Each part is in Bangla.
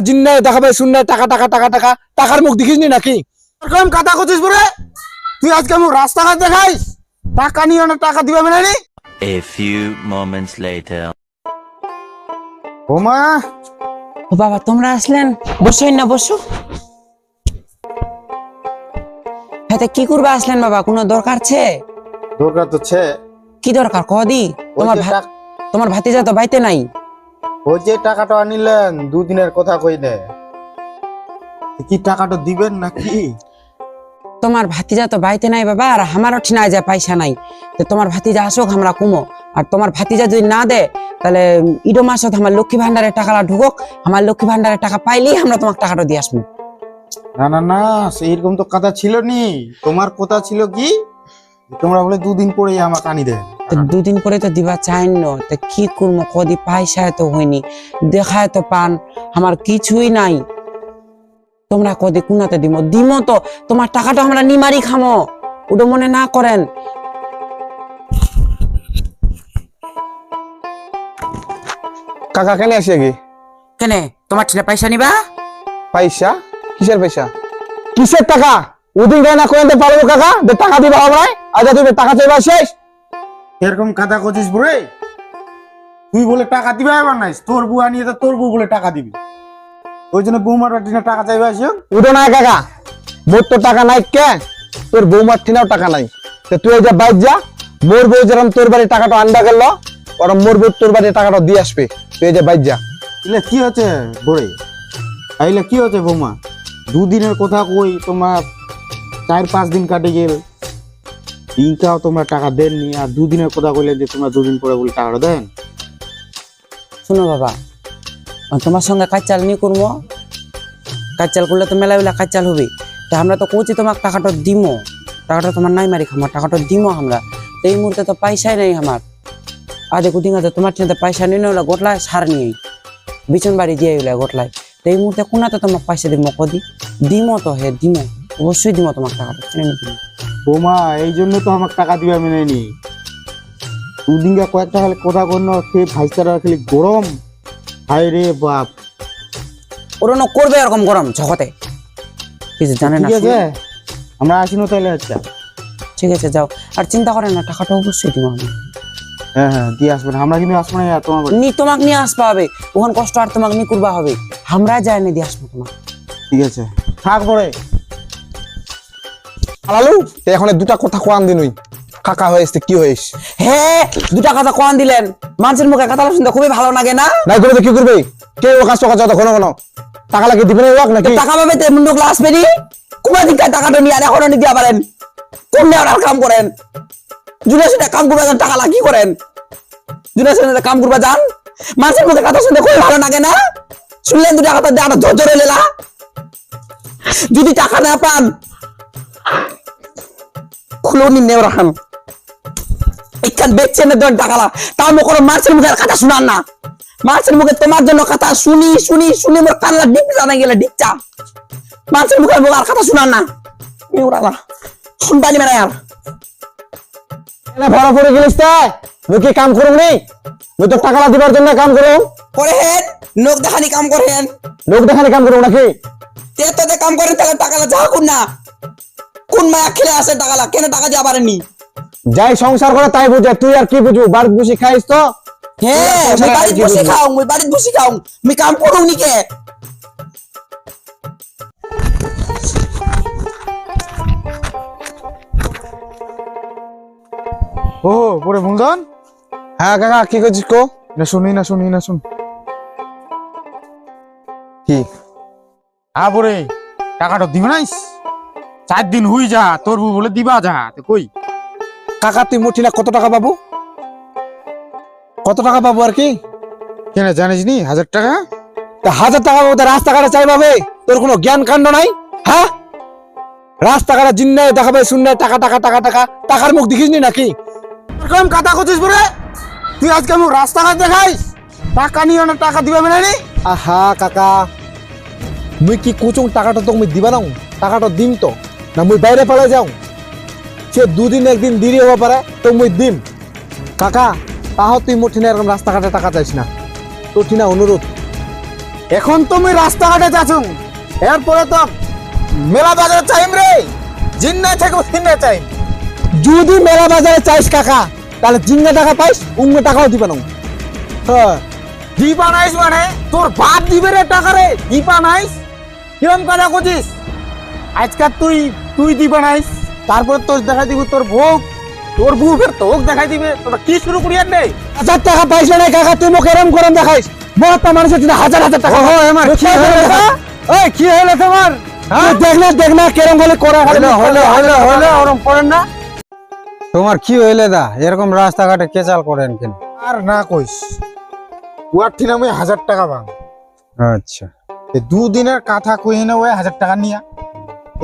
জিন্নায় দেখাবে শুননায় টাকা টাকা টাকা টাকা টাকার মুখ দেখিসনি নাকি? এরকম কথা করছিস বলে? তুই আজকে আমি রাস্তাঘাট দেখাইস? টাকা নিয়ে টাকা দিবে না নি? A few moments later. ওমা ও বাবা তোমরা আসলেন? বসুন না বসো। হাতে কি করবে আসলেন বাবা? কোনো দরকার ছে দরকার তো ছে। কি দরকার? কদি? তোমার তোমার ভাতিজা তো বাইতে নাই। ওই যে টাকাটা আনিলেন দুদিনের কথা কইলে। কি টাকাটা দিবেন নাকি? তোমার ভাতিজা তো বাইতে নাই বাবা আর আমারও ঠিনা যায় পয়সা নাই। তো তোমার ভাতিজা আসুক আমরা কুমো। আর তোমার ভাতিজা যদি না দে তাহলে ইডো মাসত আমার লক্ষ্মী ভান্ডারের টাকাটা ঢুকক। আমার লক্ষ্মী ভান্ডারের টাকা পাইলেই আমরা তোমাকে টাকাটা দিয়ে আসব। না না না সেইরকম তো কথা ছিল নি। তোমার কথা ছিল কি? তোমরা বলে দুদিন পরেই আমাকে আনি দেন। তো দুদিন পরে তো দিবা চাই ন তো কি করব কদি পয়সা তো হয়নি দেখায় তো পান আমার কিছুই নাই। তোমরা কদি কুনাতে দিমো? দিমো তো তোমার টাকাটা আমরা নিমারি খামো ওটা মনে না করেন। কাকা কেন আসে কি কেনে? তোমার ঠিনা পয়সা নিবা? পয়সা? কিসের পয়সা? কিসের টাকা? ওদিন গায়ে না কোয়ান্তে পারব কাকা? টাকা দিবা আমরা আজ তুমি টাকা চাইবা শেষ। এরকম কথা করছিস বুড়ে? তুই বলে টাকা দিবে আবার নাই। তোর বউ আনিয়ে তো তোর বউ বলে টাকা দিবি। ওই জন্য বৌমার টিনা টাকা চাইবে আসিও? উঠো না কাকা মোর তো টাকা নাই কে? তোর বৌমার ঠিনাও টাকা নাই। তো তুই যা বাইর যা মোর বউ যেরকম তোর বাড়ি টাকাটা আনবা গেল ওরম মোর বউ তোর বাড়ি টাকাটা দিয়ে আসবে। তুই যা বাইর যা। এলে কি হচ্ছে বুড়ে? আইলে কি হচ্ছে বৌমা? দুদিনের কথা কই তোমার চার পাঁচ দিন কাটে গেল। দিনটাও তোমরা টাকা দেননি আর দুদিনের কথা কইলে যে তোমরা দুদিন পরে বলে টাকাটা দেন। শুনো বাবা তোমার সঙ্গে কাজ চাল নি করব। কাজ চাল করলে তো মেলা মেলা কাজ চাল হবে। তা আমরা তো কৌছি তোমাকে টাকাটা দিমো। টাকাটা তোমার নাই মারি খামার টাকাটা দিমো আমরা। তো এই মুহূর্তে তো পয়সাই নেই আমার। আজ কুদিন আছে, তোমার চিন্তা পয়সা নিয়ে ওলা গোটলায় সার নিয়ে বিছন বাড়ি দিয়ে ওলা গোটলায়। তো এই মুহূর্তে কোনাতে তোমার পয়সা দিমো কদি? দিমো তো হে, দিমো। অবশ্যই দিমো তোমার টাকাটা। চিনে নিবি বৌমা এই জন্য তো আমার টাকা দিবে আমি নেয়নি দুদিন গা কয়েকটা খালি কথা কর সে ভাইস্তারা খালি গরম। হায় রে বাপ। ওরা না করবে এরকম গরম জগতে। কিছু জানে না ঠিক আছে আমরা আসিনো তাহলে আচ্ছা। ঠিক আছে যাও। আর চিন্তা করেন না টাকাটা অবশ্যই দিব আমি। হ্যাঁ হ্যাঁ দিয়ে আসবেন আমরা কিন্তু আসব না তোমার বাড়ি। নি তোমাকে নিয়ে আসবা হবে। ওখান কষ্ট আর তোমাকে নি করবা হবে। আমরা যাই না দিয়ে আসব তোমার ঠিক আছে। থাক পরে আলালু এখন দুটা কথা কোয়ান দিনুই। কাকা হয়েছে কি হয়েছে? হ্যাঁ দুটা কথা কোয়ান দিলেন। মানুষের মুখে কথা শুনতে খুবই ভালো লাগে না? নাই করবে কি করবে? কে ও কাজ টাকা চাও ঘন ঘন টাকা লাগে দিবেন ওয়াক নাকি? টাকা পাবে তো মুন্ডক আসবে নি কুমার দিকটা টাকাটা নিয়ে আর এখনও নিতে পারেন। কোন নেওয়ার কাম করেন? জুনে শুনে কাম করবে যান টাকা লাগি করেন? জুনে শুনে কাম করবে যান। মানুষের মুখে কথা শুনতে খুবই ভালো লাগে না? শুনলেন দুটা কথা দিয়ে আরও ধৈর্য লেলা যদি টাকা না পান খুলো নি নেও রাখান এখান বেচছে না দশ টাকা তাও কোনো মাছের মুখে কথা শুনান না। মাছের মুখে তোমার জন্য কথা শুনি শুনি শুনি মোর কান্না ডিপ জানা গেলে ডিপচা মাছের মুখে মুখে আর কথা শুনান না। ইউরালা শুনবানি মানে আর। না ভরা পড়ে গেলিস তাই মুই কি কাম করুম নি? মুই তো টাকা দিবার জন্য কাম করুম? করেন লোক দেখানি কাম করেন। লোক দেখানি কাম করুম নাকি? তে তো কাম করেন তাহলে টাকালা যা কোন না। কোন মায়া খেলে আসে টাকালা কেন টাকা দিয়া পারেননি? যাই সংসার করে তাই বুঝে তুই আর কি বুঝু বাড়িতে বসে খাইস তো? হ্যাঁ মুই বাড়িতে বসে খাও মুই বাড়িতে বসে খাও মুই কাম করুম নি কে? ও পরে মূলধন হ্যাঁ কাকা কি করছিস কো? না শুনি না শুনি না শুন। কি? হ্যাঁ পরে টাকাটা দিবে নাইস? চার দিন হুই যা তোর বউ বলে দিবা যা তো কই? কাকা তুই মুঠি না কত টাকা পাবো কত টাকা পাবো আর কি? কেন জানিস নি হাজার টাকা? তা হাজার টাকা পাবো তা রাস্তাঘাটে চাই পাবে তোর কোনো জ্ঞান কাণ্ড নাই? হ্যাঁ? রাস্তাঘাটে জিন্নায় দেখাবে শুননায় টাকা টাকা টাকা টাকা। টাকার মুখ দেখিসনি নাকি? এরকম কথা করছিস বলে? তুই আজকে আমি রাস্তাঘাট দেখাইস? টাকা নিয়ে না টাকা দিবে না নি? আহা কাকা। মুই কি কুচুং টাকাটা তো মুই দিবা নাও টাকাটা দিম তো। না, মুই বাইরে পালা যাও। সে দুদিন একদিন দেরি হওয়া পারে তো মুই দিম। কাকা তাও তুই মুঠি না এরকম রাস্তাঘাটে টাকা চাইস না। তোর ঠিনা অনুরোধ এখন তুমি রাস্তাঘাটে যাচ্ছ এরপরে তো মেলা বাজারে চাইম রে জিন্না থেকে সিন্না চাইম। যদি মেলা বাজারে চাইস কাকা, তাহলে জিঙ্গা টাকা পাইস উঙ্গে টাকাও দিবে না হ্যাঁ। দি বানাইস মানে তোর বাপ দিবে রে টাকা রে দি বানাইস কিরম কথা করছিস আজকাল তুই তুই দি বানাইস তারপর তোর দেখাই দিব তোর বউ তোর বউ ফের তোক দেখাই দিবে। তোরা কি শুরু করি আর নেই? হাজার টাকা পাইস না কাকা তুই মুখ এরম গরম দেখাইস। মহাত্মা মানুষের জন্য হাজার হাজার টাকা। ওহো, এমার কি হলো? ওই কি হলো তোমার দেখ না দেখ না কেরম বলে করা হইল হইল হইল হইল ওরকম করেন না। তোমার কি হইলে দা? এরকম রাস্তাঘাটে কেচাল করেন কেন? আর না কইস। উয়ার ঠিক আমি হাজার টাকা পাম আচ্ছা। দুদিনের কাঁথা কই না ওই হাজার টাকা নিয়া।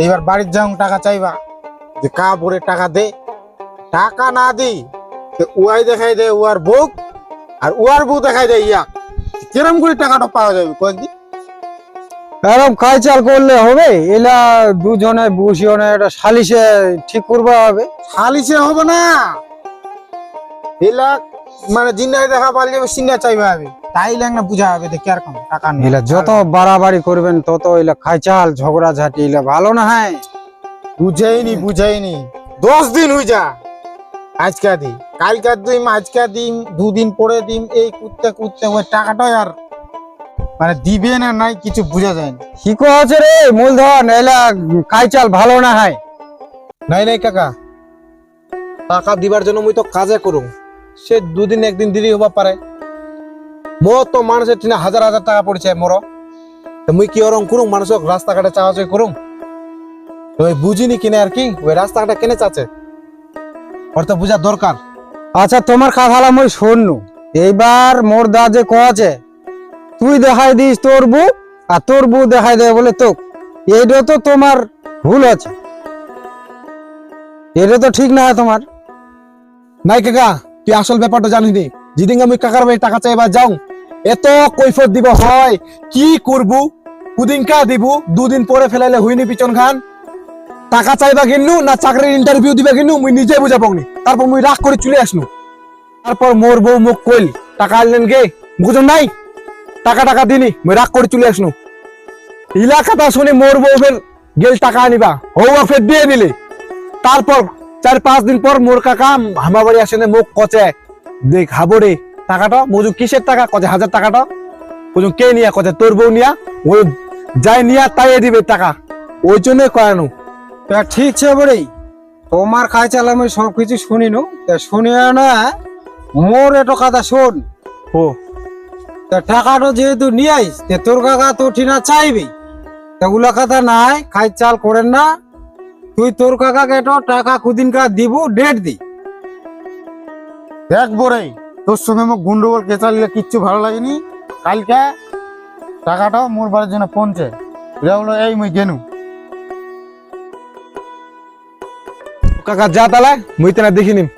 এইবার বাড়ির যাও টাকা চাইবা যে কা পরে টাকা দে টাকা না দি উয়াই দেখাই দে উয়ার বউ আর উয়ার বউ দেখাই দেয় ইয়া। কিরম করে টাকাটা পাওয়া যাবে কয়েকদিন এরকম কাইচাল করলে হবে এলা দুজনে বসিও না এটা সালিশে ঠিক করবা হবে। খালিসে হবে না। এলা মানে জিন্নাই দেখা পারলে যাবে সিন্না চাইবে হবে। তাইলে না বুঝা হবে কীরকম টাকা নেই এলা যত বাড়াবাড়ি করবেন তত এলা খাইচাল ঝগড়া ঝাঁটি এলা ভালো না হয়। বুঝাইনি বুঝাইনি। দশ দিন যা। আজকা দিন কালকার দিন আজকা দিন দুদিন পরে দিন এই কুত্তে কুত্তে ওই টাকাটাই আর মানে দিবে না নাই কিছু বোঝা যায় না। কি আছে রে মূলধন? এলা কাইচাল ভালো না হয়। নাই নাই কাকা। টাকা দিবার জন্য মুই তো কাজে করুম। সে দুদিন একদিন দেরি হবা পারে। মো তো মানুষের টিনা হাজার হাজার টাকা পড়ছে মোর। তো মুই কি ওরম করুম? মানুষক রাস্তাঘাটে চাওয়া করুম? ওই বুঝিনি কিনে আর কি? ওই রাস্তাঘাটে কেনে চাচ্ছে? ওর তো বুঝা দরকার। আচ্ছা তোমার কথালা মই শোননু। এইবার মোর দা যে কছে তুই দেখাই দিস তোর বউ আর তোর বউ দেখাই দেয় বলে তোক। এইটা তো তোমার ভুল আছে। এটা তো ঠিক না হয় তোমার। নাই কাকা তুই আসল ব্যাপারটা জানি নি? যেদিন আমি কাকার বাড়ি টাকা চাইবা যাও, এত কৈফত দিব হয়, কি করব? কুদিনকা দিব, দুদিন পরে ফেলাইলে হইনি পিছন খান টাকা চাইবা কিনলু না চাকরির ইন্টারভিউ দিবা কিনলু মুই নিজে বুঝা পাওনি। তারপর মুই রাগ করে চলে আসনু। তারপর মোর বউ মুখ কইল, টাকা আনলেন গে, বুঝুন নাই? টাকা টাকা দিনি, মুই রাগ করে চলে আসনু। ইলাকাটা শুনে মোর বউ ফের গেল টাকা আনিবা হৌয়া ফের দিয়ে দিলে। তারপর চার পাঁচ দিন পর মোর কাকা আমার বাড়ি আসেন মুখ কচে দেখ হাবরে টাকাটা মজু কিসের টাকা? কচে হাজার টাকাটা? বুঝুন কে নিয়া? কচে তোর বউ নিয়া? ও যাই নিয়া তাই দিবে টাকা। ওই জন্য কয়ানো তা ঠিক আছে বড়ি তোমার খাইচাল আমি সব কিছু শুনিনু। তা শুনিও না মোর এটো কথা শোন। ও। তা টাকাটা যেহেতু নিয়ে আইস তে তোর কাকা তো ঠিনা চাইবি। তা ওগুলা কথা নাই খাই চাল করেন না। তুই তোর কাকাকে তো টাকা কুদিন কা দিব ডেট দি। দেখ বরে তোর সঙ্গে মোক গুন্ডগোল কেচালিলে কিচ্ছু ভালো লাগেনি। কালকে টাকাটা মোর বাড়ির জন্য পৌঁছে। এটা হলো এই মুই গেনু কাকা যা তালা মুই তেনা দেখি নিম।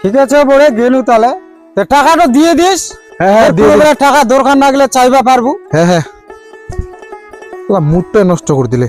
ঠিক আছে বড়ে গেলু তাহলে। তা টাকাটা দিয়ে দিস। হ্যাঁ হ্যাঁ দিয়ে। টাকা দরকার না গেলে চাইবা পারব। হ্যাঁ হ্যাঁ। মুডটা নষ্ট করে দিলে।